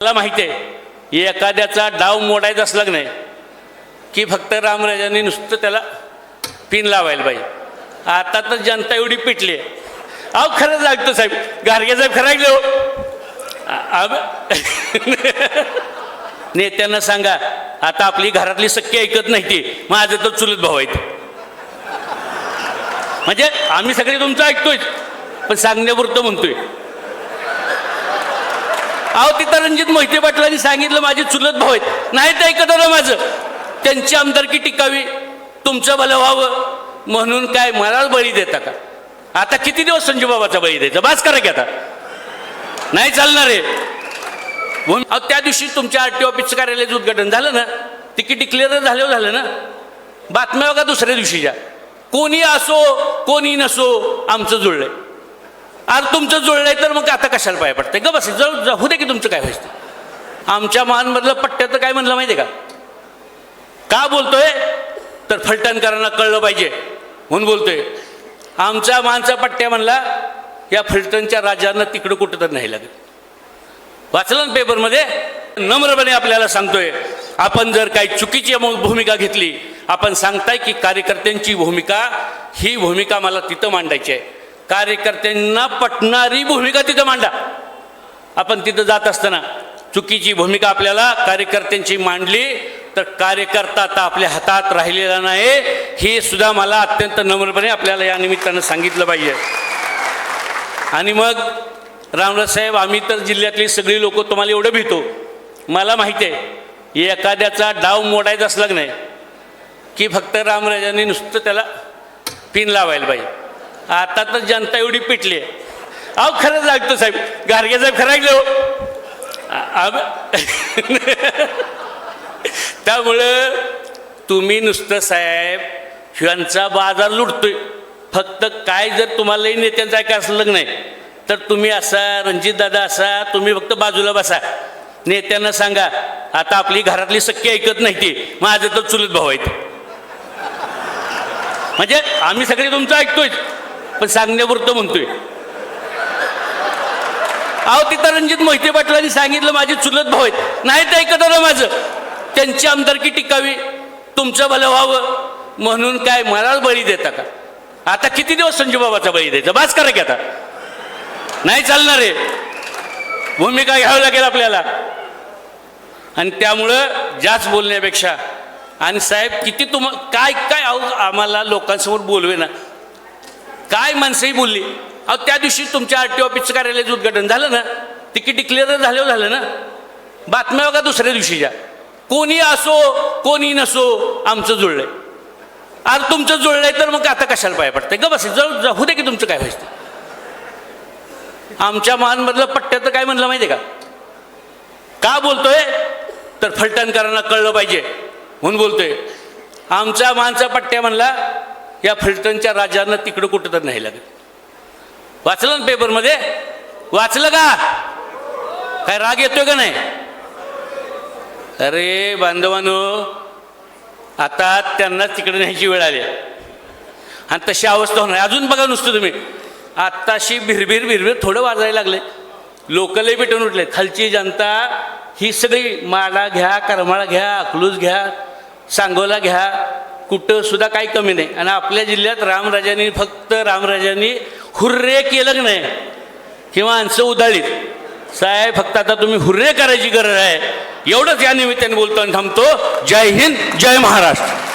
मला माहिती आहे एखाद्याचा डाव मोडायचा असला नाही की फक्त रामराजांनी नुसतं त्याला पिन लावायला पाहिजे. आता तर जनता एवढी पिटली आहे. अहो खरंच लागतो साहेब. गारगे साहेब खरं ऐकलं हो. नेत्यांना सांगा आता आपली घरातली सख्खी ऐकत नाही ती. माझं तर चुलत भाऊ आहेत. म्हणजे आम्ही सगळे तुमचं ऐकतोय पण सांगण्यापुरतं म्हणतोय. अहो तिथं रणजित मोहिते पाटलांनी सांगितलं माझे चुलत भाऊ आहेत. नाही ते ऐकत ना माझं. त्यांची आमदारकी टिकावी तुमचं भलं व्हावं. म्हणून काय मला बळी देता का? आता किती दिवस संजू बाबाचा बळी द्यायचा? बास करा की आता. नाही चालणार आहे म्हणून अहो त्या दिवशी तुमच्या आर टी ऑफिसचं कार्यालयाचं उद्घाटन झालं ना? तिकीट डिक्लेअर झालं झालं ना? बातम्या बघा दुसऱ्या दिवशीच्या. कोणी असो कोणी नसो आमचं जुळलंय. आज तुमचं जुळलंय तर मग आता कशाला पाय पडतंय? ग बस जर जाऊ दे की तुमचं काय व्हायचं. आमच्या महानमधलं पट्ट्याचं काय म्हणलं माहिती आहे का? का बोलतोय? तर फलटणकरांना कळलं पाहिजे म्हणून बोलतोय. आमच्या मानचा पट्ट्या म्हणला या फलटणच्या राजांना तिकडं कुठं तर नाही लागत वाचलं ना पेपरमध्ये? नम्रपणे आपल्याला सांगतोय आपण जर काही चुकीची भूमिका घेतली आपण सांगताय की कार्यकर्त्यांची भूमिका ही भूमिका मला तिथं मांडायची आहे. कार्यकर्त्यांना पटणारी भूमिका तिथं मांडा. आपण तिथं जात असताना चुकीची भूमिका आपल्याला कार्यकर्त्यांची मांडली तर कार्यकर्ता आता आपल्या हातात राहिलेला नाही. हे सुद्धा मला अत्यंत नम्रपणे आपल्याला या निमित्तानं सांगितलं पाहिजे. आणि मग रामराज साहेब आम्ही तर जिल्ह्यातली सगळी लोक तुम्हाला एवढं भेटतो मला माहिती आहे एखाद्याचा डाव मोडायचा असला नाही की फक्त रामराजांनी नुसतं त्याला पिन लावायला पाहिजे. आता तर जनता एवढी पिटली आहे. अहो खरं सांगतो साहेब गारगे साहेब खरं ऐकलो हो? त्यामुळं तुम्ही नुसतं साहेब ह्यांचा बाजार लुटतोय. फक्त काय जर तुम्हालाही नेत्यांचं ऐका असलं नाही तर तुम्ही असा रणजितदादा असा तुम्ही फक्त बाजूला बसा. नेत्यांना सांगा आता आपली घरातली सख्खी ऐकत नाही ती माझं तर चुलत भाऊ आहेत. म्हणजे आम्ही सगळे तुमचं ऐकतोय पण सांगण्यापुरतं म्हणतोय. अहो तिथं रणजित मोहिते पाटलांनी सांगितलं माझे चुलत भाऊ आहेत. नाही ते ऐकत ना माझं. त्यांची आमदारकी टिकावी तुमचं भलं व्हावं. म्हणून काय मला बळी देता का? आता किती दिवस संजूबाबाचा बळी द्यायचा? बास करा की आता. नाही चालणार आहे भूमिका घ्यावी लागेल आपल्याला. आणि त्यामुळं जास्त बोलण्यापेक्षा. आणि साहेब किती तुम काय काय आहो आम्हाला लोकांसमोर बोलवे ना. काय माणसंही बोलली. अहो त्या दिवशी तुमच्या आर टी ऑफिसचं कार्यालयाचं उद्घाटन झालं ना. तिकीट डिक्लेअर झालं झालं ना. बातम्या बघा दुसऱ्या दिवशीच्या. कोणी असो कोणी नसो आमचं जुळलंय. अरे तुमचं जुळलंय तर मग आता कशाला पाय पडतंय? ग बस जळ जाऊ दे की तुमचं काय व्हायचं आमच्या महानमधलं पट्ट्याचं काय म्हणलं माहिती आहे का? का बोलतोय? तर फलटणकरांना कळलं पाहिजे. म्हणून बोलतोय. आमच्या मानचा पट्ट्या म्हणला या फलटणच्या राजांना तिकडं कुठं तर नाही लागत वाचलं ना पेपरमध्ये वाचलं का? काय राग येतोय का नाही? अरे बांधवानो आता त्यांना तिकडे न्यायची वेळ आली. आणि तशी अवस्था होणार. अजून बघा नुसतं तुम्ही. आत्ताशी भिरभिर भिरभिर थोडं वाजायला लागले. लोकलही पेटून उठले खालची जनता ही सगळी माडा घ्या करमाळा घ्या अकलूज घ्या सांगोला घ्या कुठं सुद्धा काही कमी नाही. आणि आपल्या जिल्ह्यात रामराजांनी फक्त रामराजांनी हुर्रे केलं की नाही? किंवा माणसं उधाळीत साहेब फक्त आता तुम्ही हुर्रे करायची गरज आहे. एवढंच या निमित्ताने बोलतो आणि थांबतो. जय हिंद जय महाराष्ट्र.